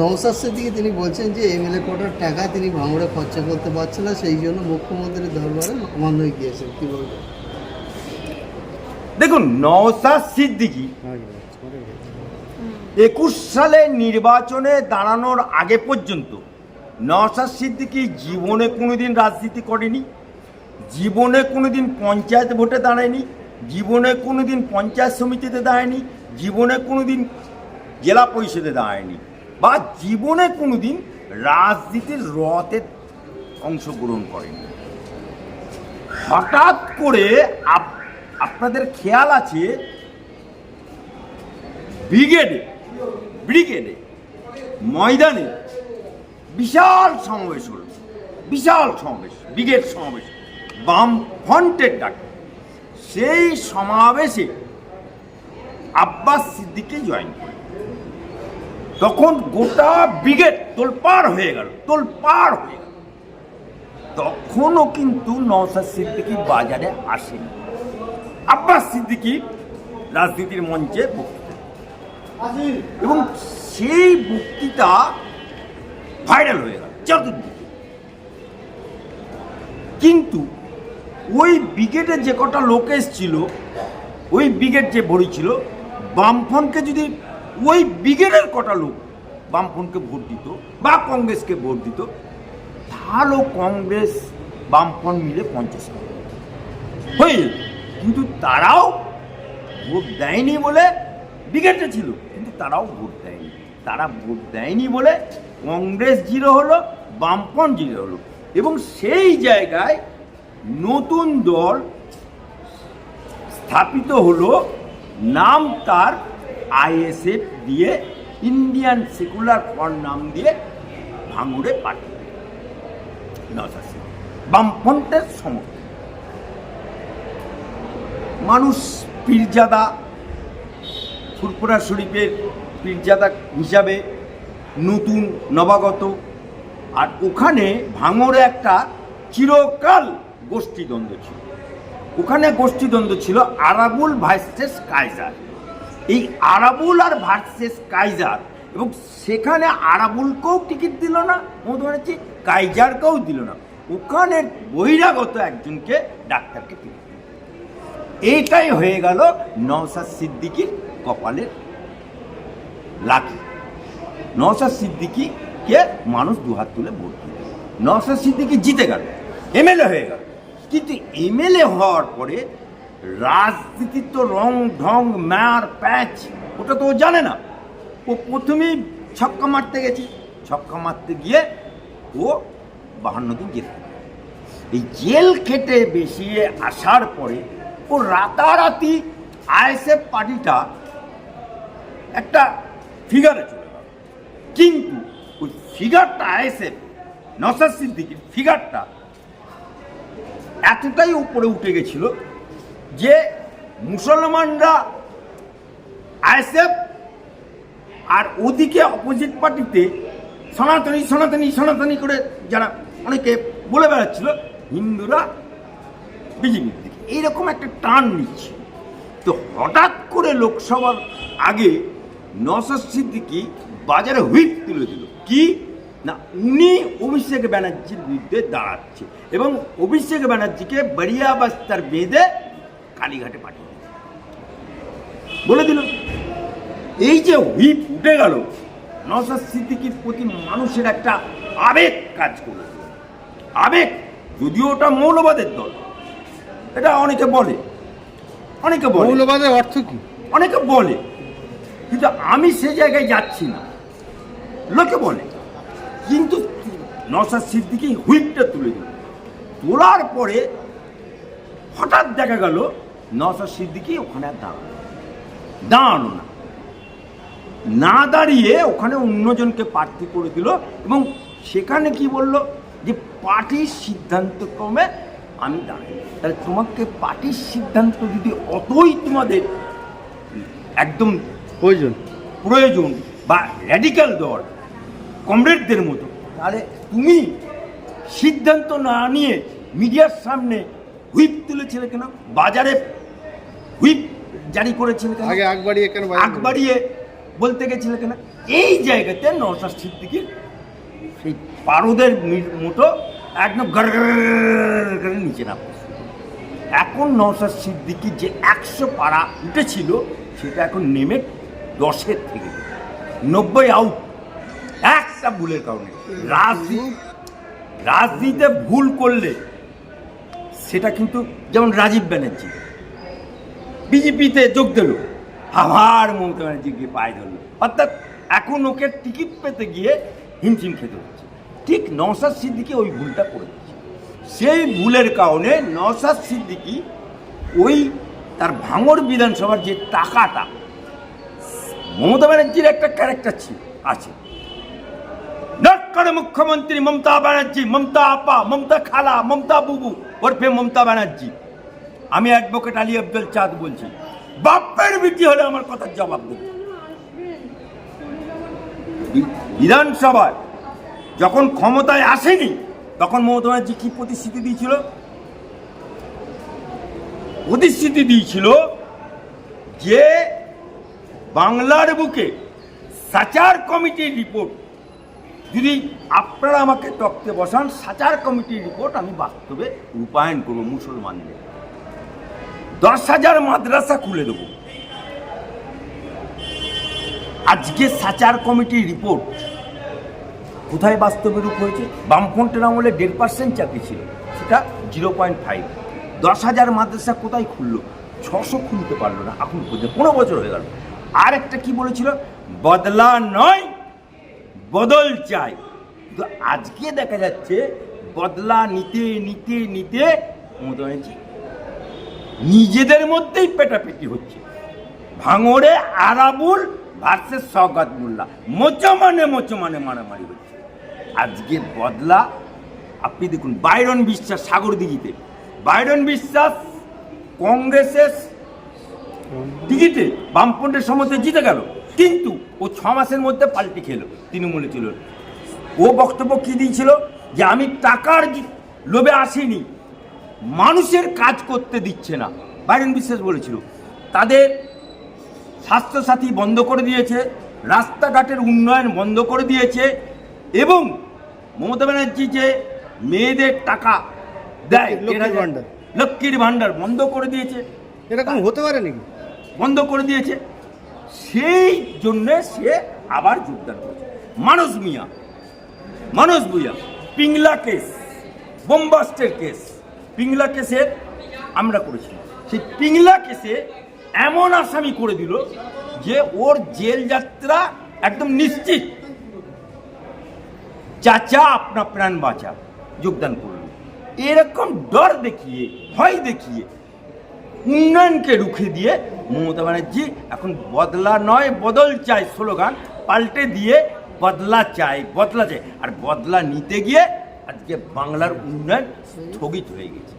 নওসাদ সিদ্দিকি তিনি বলছেন যে এমএলএ কোটার টাকা তিনি ভাঙড়ে খরচা করতে পারছে না, সেই জন্য মুখ্যমন্ত্রীর দরবারে হয়ে গিয়েছেন। কি বলবেন? দেখুন নওসাদ সিদ্দিকি একুশ সালে নির্বাচনে দাঁড়ানোর আগে পর্যন্ত নওসাদ সিদ্দিকি জীবনে কোনোদিন রাজনীতি করেনি, জীবনে কোনোদিন পঞ্চায়েত ভোটে দাঁড়ায়নি, জীবনে কোনোদিন পঞ্চায়েত সমিতিতে দাঁড়ায়নি, জীবনে কোনোদিন জেলা পরিষদে দাঁড়ায়নি। বা জীবনে কোনোদিন রাজনীতির রথে অংশগ্রহণ করেনি। হঠাৎ করে আপ- আপনাদের খেয়াল আছে? ব্রিগেডে ব্রিগেডে, ময়দানে বিশাল সমাবেশ হল, বিশাল সমাবেশ, ব্রিগেড সমাবেশ, বাম ফ্রন্টের ডাকে। সেই সমাবেশে আব্বাস সিদ্দিকে জয়েন করে তখন গোটা ব্রিগেড তোলপাড় হয়ে গেল তোলপাড় হয়ে গেল। তখনও কিন্তু নওসাদ সিদ্দিকি বাজারে আসেনি। আব্বাস সিদ্দিকি রাজনীতির মঞ্চে বক্তৃতা এবং সেই বক্তৃতা ভাইরাল হয়ে গেল চতুর্দিকে। কিন্তু ওই ব্রিগেডে যে কটা লোক এসছিল ওই ব্রিগেড যে ভরি ছিল বামফ্রন্টকে যদি ওই ব্রিগেডের কটা লোক বামফ্রন্টকে ভোট দিত বা কংগ্রেসকে ভোট দিত তাহলেও কংগ্রেস বামফ্রন্ট মিলে পঞ্চাশ হয়ে যেত। কিন্তু তারাও ভোট দেয়নি বলে ব্রিগেডে ছিল, কিন্তু তারাও ভোট দেয়নি। তারা ভোট দেয়নি বলে কংগ্রেস জিরো হলো, বামফ্রন্ট জিরো হলো। এবং সেই জায়গায় নতুন দল স্থাপিত হলো, নাম তার আইএসএফ দিয়ে ইন্ডিয়ান সেকুলার ফ্রন্ট নাম দিয়ে ভাঙুরে পাঠিয়ে। বামফ্রন্টের সমর্থন। মানুষ পীরজাদা, ফুরফুরা শরীফের পীরজাদা হিসাবে নতুন, নবাগত আর ওখানে ভাঙড়ে একটা চিরকাল গোষ্ঠীদ্বন্দ্ব ছিল। ওখানে গোষ্ঠীদ্বন্দ্ব ছিল আরাবুল ভার্সেস কাইজার এই আরাবুল আর ভার্সেস কাইজার। এবং সেখানে আরাবুলকেও টিকিট দিল না, মমতা ব্যানার্জি কাইজারকেও দিল না। ওখানে বহিরাগত একজনকে ডাক্তারকে টিকিট এইটাই হয়ে গেল নওসাদ সিদ্দিকির কপালের লাকি নওসাদ সিদ্দিকিকে মানুষ দুহাত তুলে ভোট দিল। নওসাদ সিদ্দিকি জিতে গেল, এমএলএ হয়ে গেল। কিন্তু এমএলএ হওয়ার পরে রাজনীতির তো রং ঢং, ম্যার, প্যাচ, ওটা তো ও জানে না। ও প্রথমেই ছক্কা মারতে গেছে। ছক্কা মারতে গিয়ে ও বাহান্ন দিন জেল এই জেল খেটে বেশিয়ে আসার পরে ও রাতারাতি আইএসএফ পার্টিটা একটা ফিগারে চলে গেল। কিন্তু ওই ফিগারটা আইএসএফ নসার সিদ্দিকির ফিগারটা এতটাই উপরে উঠে গেছিল যে মুসলমানরা আইএসএফ আর ওদিকে অপোজিট পার্টিতে সনাতনী সনাতনী সনাতনী করে যারা অনেকে বলে বেড়াচ্ছিল, হিন্দুরা বিজেপির দিকে। এইরকম একটা টান নিচ্ছে। তো হঠাৎ করে লোকসভার আগে নসাদ সিদ্দিকি বাজারে হুইপ তুলে দিল। কি? না, উনি অভিষেক ব্যানার্জির বিরুদ্ধে দাঁড়াচ্ছে এবং অভিষেক ব্যানার্জিকে বাড়িয়া বাস্তার বেঁধে কালীঘাটে পাঠিয়ে বলে দিল এই যে হুইপ উঠে গেল নসাদ সিদ্দিকির প্রতি মানুষের একটা আবেগ কাজ করে দিল আবেগ যদিও ওটা মৌলবাদের দল। এটা অনেকে বলে অনেকে বলে। মৌলবাদের অর্থ কি? অনেকে বলে কিন্তু আমি সে জায়গায় যাচ্ছি না। লোকে বলে কিন্তু নসাদ সিদ্দিকি হুইপটা তুলে দিল। তোলার পরে হঠাৎ দেখা গেল নসাদ সিদ্দিকি ওখানে আর দাঁড়ানো দাঁড়ানো না। না দাঁড়িয়ে ওখানে অন্যজনকে প্রার্থী করে দিল এবং সেখানে কি বলল যে পার্টির সিদ্ধান্ত ক্রমে আমি দাঁড়াই। তাহলে তোমাকে পার্টির সিদ্ধান্ত যদি অতই তোমাদের একদম প্রয়োজন। প্রয়োজন বা র্যাডিক্যাল দল কমরেডদের মতো তাহলে তুমি সিদ্ধান্ত না নিয়ে মিডিয়ার সামনে হুইপ তুলেছিলে কেন? বাজারে হুইপ জারি করেছিলে কেন? আগে আগ বাড়িয়ে কেন আগ বাড়িয়ে বলতে গেছিলে কেন? এই জায়গাতে নওশাদ সিদ্দিকির সেই পারদের মি- মতো একদম গড় করে নিচে নামতে এখন নওশাদ সিদ্দিকি যে একশো পাড়া উঠেছিল সেটা এখন নেমে দশের থেকে। নব্বই আউট একটা ভুলের কারণে। রাজনীতি রাজনীতিতে ভুল করলে সেটা কিন্তু যেমন রাজীব ব্যানার্জি। বিজেপিতে যোগ দিল। আবার মমতা ব্যানার্জিকে পায়ে ধরলো। অর্থাৎ এখন ওকে টিকিট পেতে গিয়ে হিমশিম খেতে হচ্ছে। ঠিক নওশাদ সিদ্দিকি ওই ভুলটা করে দিচ্ছে সেই ভুলের কারণে নওশাদ সিদ্দিকি ওই তার ভাঙর বিধানসভার যে টাকাটা, মমতা ব্যানার্জির একটা ক্যারেক্টার ছিল, আছে। মুখ্যমন্ত্রী মমতা ব্যানার্জি, মমতা আপা, মমতা খালা, মমতা বুবু ওরফে মমতা ব্যানার্জি। আমি অ্যাডভোকেট আলী আব্দুল চাঁদ বলছি। বাপ্পের বিটি হলে আমার কথার জবাব দেবে। বিধানসভায় যখন ক্ষমতায় আসেনি, তখন মমতা ব্যানার্জি কি প্রতিশ্রুতি দিয়েছিল? প্রতিশ্রুতি দিয়েছিল যে বাংলার বুকে সাচার কমিটির রিপোর্ট, যদি আপনারা আমাকে তক্তে বসান, সাচার কমিটির রিপোর্ট আমি বাস্তবে রূপায়ণ করব, মুসলমানদের। দশ হাজার মাদ্রাসা খুলে দেবো। আজকে সাচার কমিটির রিপোর্ট কোথায় বাস্তবে রূপ হয়েছে? বামফ্রন্টের আমলে দেড় পার্সেন্ট চাকরি ছিল, সেটা জিরো পয়েন্ট ফাইভ দশ হাজার মাদ্রাসা কোথায় খুললো? ছশো খুলতে পারল না, এখন পর্যন্ত পনেরো বছর হয়ে গেল। আর একটা কি বলেছিল? বদলা নয়, বদল চাই। কিন্তু আজকে দেখা যাচ্ছে বদলা নিতে নিতে নিতে মমতা ব্যানার্জি নিজেদের মধ্যেই পেটাপেটি হচ্ছে। ভাঙড়ে আরাবুল ভার্সেস সৌগাত মোল্লা মোচো মানে মোচো মানে মারামারি হচ্ছে। আজকে বদলা, আপনি দেখুন, বাইরন বিশ্বাস সাগর দিঘিতে। বাইরন বিশ্বাস কংগ্রেসের দিঘিতে বামফ্রন্টের সমস্ত জিতে গেল। কিন্তু ও ছ মাসের মধ্যে পাল্টি খেলো, তৃণমূলে ছিল ও বক্তব্য কি দিয়েছিল? যে আমি টাকার লোভে আসিনি। মানুষের কাজ করতে দিচ্ছে না। বাইরেন বিশ্বাস বলেছিল তাদের স্বাস্থ্যসাথী বন্ধ করে দিয়েছে রাস্তাঘাটের উন্নয়ন বন্ধ করে দিয়েছে এবং মমতা ব্যানার্জি যে মেয়েদের টাকা দেয় লক্ষ্মীর ভাণ্ডার। লক্ষ্মীর ভাণ্ডার বন্ধ করে দিয়েছে। এরকম হতে পারে নাকি? বন্ধ করে দিয়েছে। সেই জন্য সে আবার যোগদান করেছে। মানস মিয়া মানস ভুইয়া পিংলা কেস বোমবাস্টের কেস পিংলা কেসের আমরা করেছি। সেই পিংলা কেসে এমন আসামি করে দিল যে ওর জেল যাত্রা একদম নিশ্চিত। চাচা, আপনা প্রাণ বাঁচা, যোগদান করল। এরকম ডর দেখিয়ে, ভয় দেখিয়ে, উন্নয়নকে রুখে দিয়ে মমতা ব্যানার্জি এখন বদলা নয়, বদল চাই স্লোগান, পাল্টে দিয়ে বদলা চাই বদলা চাই আর বদলা নিতে গিয়ে আজকে বাংলার উন্নয়ন স্থগিত হয়ে গেছে।